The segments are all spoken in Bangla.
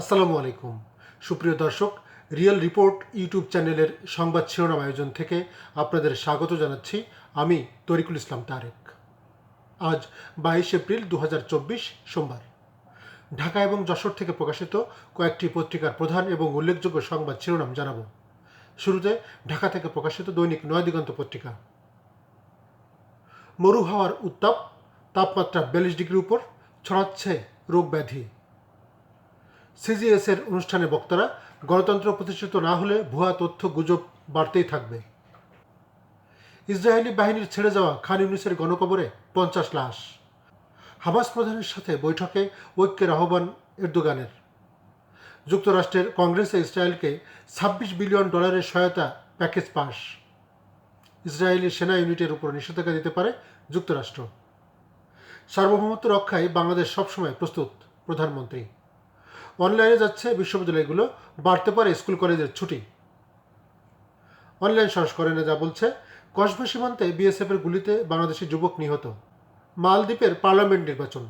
আসসালামু আলাইকুম। সুপ্রিয় দর্শক, রিয়েল রিপোর্ট ইউটিউব চ্যানেলের সংবাদ শিরোনাম আয়োজন থেকে আপনাদের স্বাগত জানাচ্ছি আমি তরিকুল ইসলাম তারেক। আজ বাইশ এপ্রিল দু হাজার চব্বিশ সোমবার। ঢাকা এবং যশোর থেকে প্রকাশিত কয়েকটি পত্রিকার প্রধান এবং উল্লেখযোগ্য সংবাদ শিরোনাম জানাব। শুরুতে ঢাকা থেকে প্রকাশিত দৈনিক নয় দিগন্ত পত্রিকা। মরু হাওয়ার উত্তাপ, তাপমাত্রা বিয়াল্লিশ ডিগ্রির উপর ছড়াচ্ছে রোগ ব্যাধি। সিজিএস এর অনুষ্ঠানে বক্তারা, গণতন্ত্র প্রতিষ্ঠিত না হলে ভুয়া তথ্য গুজব বাড়তেই থাকবে। ইসরায়েলি বাহিনীর ছেড়ে যাওয়া খান ইউনিসের গণকবরে পঞ্চাশ লাশ। হামাস প্রধানের সাথে বৈঠকে ঐক্যের আহ্বান এরদোগানের। যুক্তরাষ্ট্রের কংগ্রেসে ইসরায়েলকে ছাব্বিশ বিলিয়ন ডলারের সহায়তা প্যাকেজ পাস। ইসরায়েলি সেনা ইউনিটের উপর নিষেধাজ্ঞা দিতে পারে যুক্তরাষ্ট্র। সার্বভৌমত্ব রক্ষায় বাংলাদেশ সবসময় প্রস্তুত, প্রধানমন্ত্রী। অনলাইনে যাচ্ছে, বিশ্ববিদ্যালয়গুলো বাড়তে পারে, স্কুল, কলেজের ছুটি। অনলাইন সংস্করণে যা বলছে, কসবা সীমান্তে বিএসএফের গুলিতে বাংলাদেশি যুবক নিহত। মালদ্বীপের পার্লামেন্ট নির্বাচন।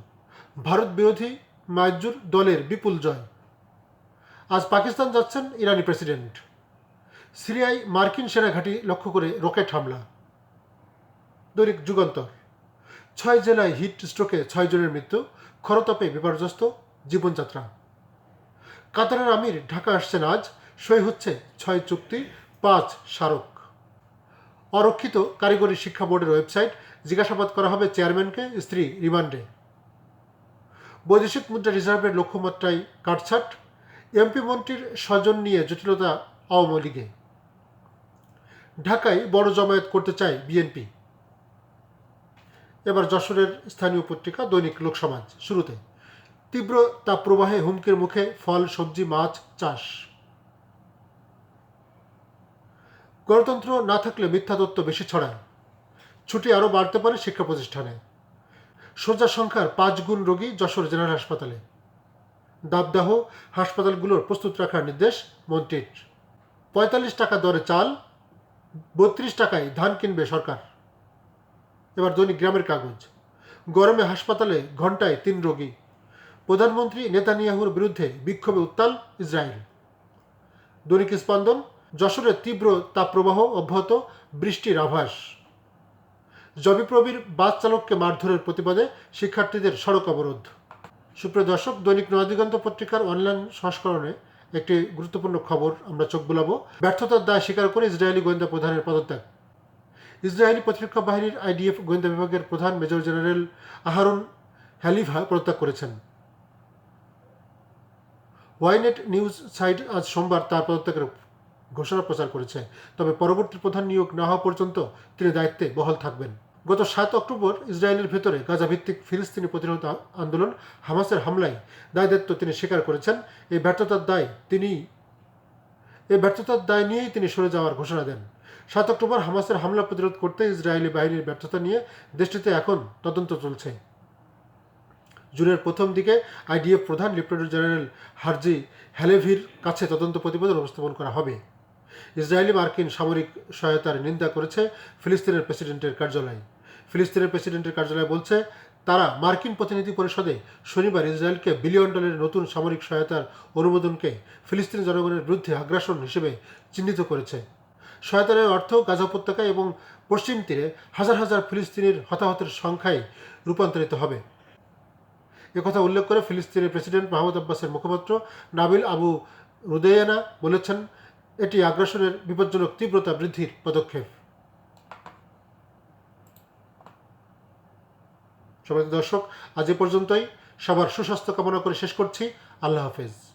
ভারত বিরোধী মাইজুর দলের বিপুল জয়। আজ পাকিস্তান যাচ্ছেন ইরানি প্রেসিডেন্ট। সিরিয়ায় মার্কিন সেনা ঘাঁটি লক্ষ্য করে রকেট হামলা। দৈনিক যুগান্তর। ছয় জেলায় হিট স্ট্রোকে ছয় জনের মৃত্যু, খরতাপে বিপর্যস্ত জীবনযাত্রা। কাতারের আমির ঢাকা আসছেন আজ। সই হচ্ছে ছয় চুক্তি, পাঁচ স্মারক। অরক্ষিত কারিগরি শিক্ষা বোর্ডের ওয়েবসাইট জিজ্ঞাসাবাদ করা হবে চেয়ারম্যানকে, স্ত্রী রিমান্ডে। বৈদেশিক মুদ্রা রিজার্ভের লক্ষ্যমাত্রায় কাটছাট। এমপি মন্ত্রীর স্বজন নিয়ে জটিলতা আওয়ামী লীগে। ঢাকায় বড় জমায়েত করতে চায় বিএনপি। এবার যশোরের স্থানীয় পত্রিকা দৈনিক লোকসমাজ, শুরুতে। তীব্র তাপপ্রবাহে হুমকির মুখে ফল, সবজি, মাছ চাষ। গণতন্ত্র না থাকলে মিথ্যা তত্ত্ব বেশি ছড়ায়। ছুটি আরও বাড়তে পারে শিক্ষা প্রতিষ্ঠানে শয্যা সংখ্যার পাঁচ গুণ রোগী যশোর জেনারেল হাসপাতালে। দাবদাহ হাসপাতালগুলোর প্রস্তুত রাখার নির্দেশ মন্ত্রীর। পঁয়তাল্লিশ টাকা দরে চাল, বত্রিশ টাকায় ধান কিনবে সরকার। এবার দৈনিক গ্রামের কাগজ। গরমে হাসপাতালে ঘন্টায় তিন রোগী। প্রধানমন্ত্রী নেতানিয়াহুর বিরুদ্ধে বিক্ষোভে উত্তাল ইসরায়েল। দৈনিক স্পন্দন যশোরের তীব্র তাপপ্রবাহ অব্যাহত, বৃষ্টির আভাস। জবিপ্রবির বাস চালককে মারধরের প্রতিবাদে শিক্ষার্থীদের সড়ক অবরোধ। সুপ্রিয় দর্শক, দৈনিক নয়াদিগন্ত পত্রিকার অনলাইন সংস্করণে একটি গুরুত্বপূর্ণ খবর আমরা চোখ বুলাবো। ব্যর্থতার দায় স্বীকার করে ইসরায়েলি গোয়েন্দা প্রধানের পদত্যাগ। ইসরায়েলি প্রতিরক্ষা বাহিনীর আইডিএফ গোয়েন্দা বিভাগের প্রধান মেজর জেনারেল আহারুন হ্যালিভা পদত্যাগ করেছেন। ওয়াইনেট নিউজ সাইট আজ সোমবার তার পদত্যাগের ঘোষণা প্রচার করেছে। তবে পরবর্তী প্রধান নিয়োগ না হওয়া পর্যন্ত তিনি দায়িত্বে বহাল থাকবেন। গত সাত অক্টোবর ইসরায়েলের ভেতরে গাজা ভিত্তিক ফিলিস্তিনি প্রতিরোধ আন্দোলন হামাসের হামলায় দায় দায়িত্ব তিনি স্বীকার করেছেন। এই ব্যর্থতার দায় তিনি এই ব্যর্থতার দায় নিয়েই তিনি সরে যাওয়ার ঘোষণা দেন। সাত অক্টোবর হামাসের হামলা প্রতিরোধ করতে ইসরায়েলি বাহিনীর ব্যর্থতা নিয়ে দেশটিতে এখন তদন্ত চলছে। জুনের প্রথম দিকে আইডিএফ প্রধান লেফটেন্যান্ট জেনারেল হারজি হ্যালেভির কাছে তদন্ত প্রতিবেদন উপস্থাপন করা হবে। ইসরায়েলি মার্কিন সামরিক সহায়তার নিন্দা করেছে ফিলিস্তিনের প্রেসিডেন্টের কার্যালয়। ফিলিস্তিনের প্রেসিডেন্টের কার্যালয় বলছে, তারা মার্কিন প্রতিনিধি পরিষদে শনিবার ইসরায়েলকে বিলিয়ন ডলারের নতুন সামরিক সহায়তার অনুমোদনকে ফিলিস্তিনি জনগণের বিরুদ্ধে আগ্রাসন হিসেবে চিহ্নিত করেছে। সহায়তার অর্থ গাজা উপত্যকা এবং পশ্চিম তীরে হাজার হাজার ফিলিস্তিনির হতাহতের সংখ্যায় রূপান্তরিত হবে। একথা উল্লেখ করে ফিলিস্তিনের প্রেসিডেন্ট মাহমুদ আব্বাসের মুখপাত্র নাবিল আবু রুদেয়ানা বলেছেন, এটি আগ্রাসনের বিপজ্জনক তীব্রতা বৃদ্ধির পদক্ষেপ। সবাই দর্শক, আজ এ পর্যন্তই। সবার সুস্বাস্থ্য কামনা করে শেষ করছি। আল্লাহ হাফেজ।